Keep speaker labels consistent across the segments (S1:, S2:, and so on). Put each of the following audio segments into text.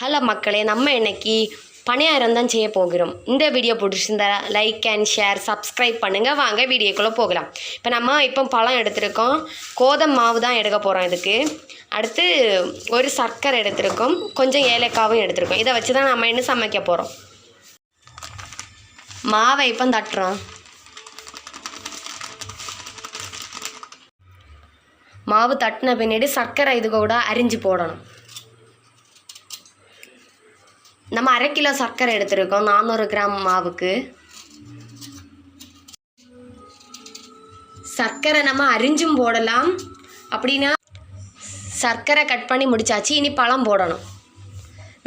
S1: Hello மக்களே நம்ம இன்னைக்கு பணியாரம் தான் செய்ய போகிறோம். இந்த வீடியோ பிடிச்சிருந்தா லைக் அண்ட் ஷேர் சப்ஸ்கிரைப் பண்ணுங்கள் வாங்க வீடியோக்குள்ளே போகலாம். இப்போ நம்ம இப்போ பழம் எடுத்திருக்கோம். கோதம் மாவு தான் எடுக்க போகிறோம் இதுக்கு. அடுத்து ஒரு சர்க்கரை எடுத்திருக்கோம். கொஞ்சம் ஏலக்காவும் எடுத்திருக்கோம். இதை வச்சு தான் நம்ம என்ன சமைக்க போகிறோம் மாவை இப்போ தட்டுறோம். மாவு தட்டின பின்னாடி சர்க்கரை இது கூட அரிஞ்சு போடணும். நம்ம அரை கிலோ சர்க்கரை எடுத்திருக்கோம் நானூறு கிராம் மாவுக்கு. சர்க்கரை நம்ம அரிஞ்சும் போடலாம். அப்படின்னா சர்க்கரை கட் பண்ணி முடிச்சாச்சு இனி பழம் போடணும்.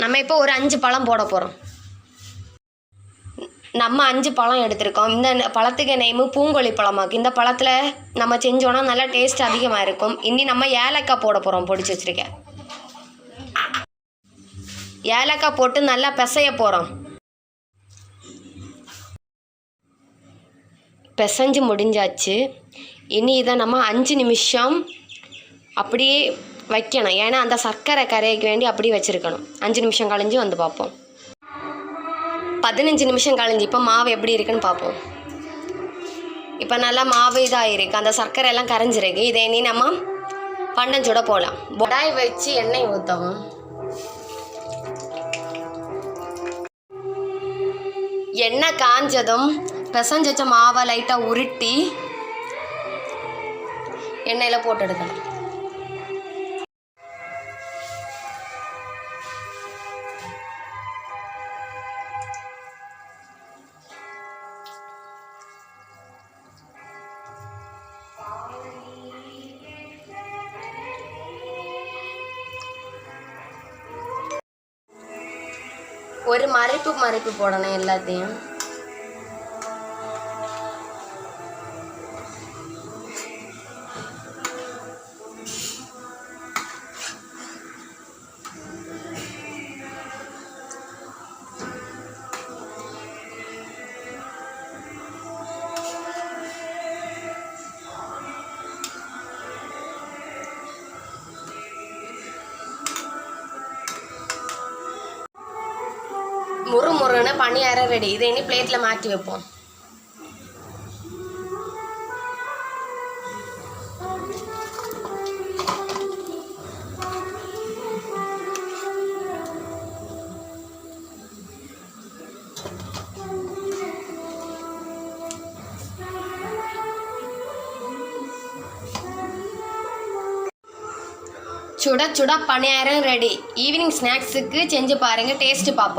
S1: நம்ம இப்போ ஒரு அஞ்சு பழம் போட போகிறோம் நம்ம அஞ்சு பழம் எடுத்திருக்கோம். இந்த பழத்துக்கு நேமு பூங்கொழி பழமாக்கு இந்த பழத்தில் நம்ம செஞ்சோன்னா நல்லா டேஸ்ட் அதிகமாக இருக்கும். இனி நம்ம ஏலக்காய் போட போகிறோம் பொடிச்சு வச்சுருக்கேன் ஏலக்காய் போட்டு நல்லா பிசைய போகிறோம் பிசைஞ்சு முடிஞ்சாச்சு. இனி இதை நம்ம அஞ்சு நிமிஷம் அப்படியே வைக்கணும். ஏன்னா அந்த சர்க்கரை கரைக்கு வேண்டி அப்படியே வச்சுருக்கணும். அஞ்சு நிமிஷம் கழிஞ்சு வந்து பார்ப்போம். பதினஞ்சு நிமிஷம் கழிஞ்சு இப்போ மாவு எப்படி இருக்குன்னு பார்ப்போம். இப்போ நல்லா மாவு இதாக இருக்குது அந்த சர்க்கரை எல்லாம் கரைஞ்சிருக்கு. இதை இனி நம்ம பண்டஞ்சூட போகலாம் பொடாய் வச்சு எண்ணெய் ஊற்றவும் எண்ணெய் காஞ்சதும் பிசைஞ்சு மாவை லைட்டாக உருட்டி எண்ணெயில் போட்டு எடுக்கணும். ஒரு மறைப்பு மறைப்பு போடணும் எல்லாத்தையும். முறு முறுன்னு பணியாரம் ரெடி இதை இனி பிளேட்டில் மாற்றி வைப்போம். சுட சுட பணியாரம் ரெடி ஈவினிங் ஸ்நாக்ஸுக்கு செஞ்சு பாருங்கள் டேஸ்ட்டு பார்ப்போம்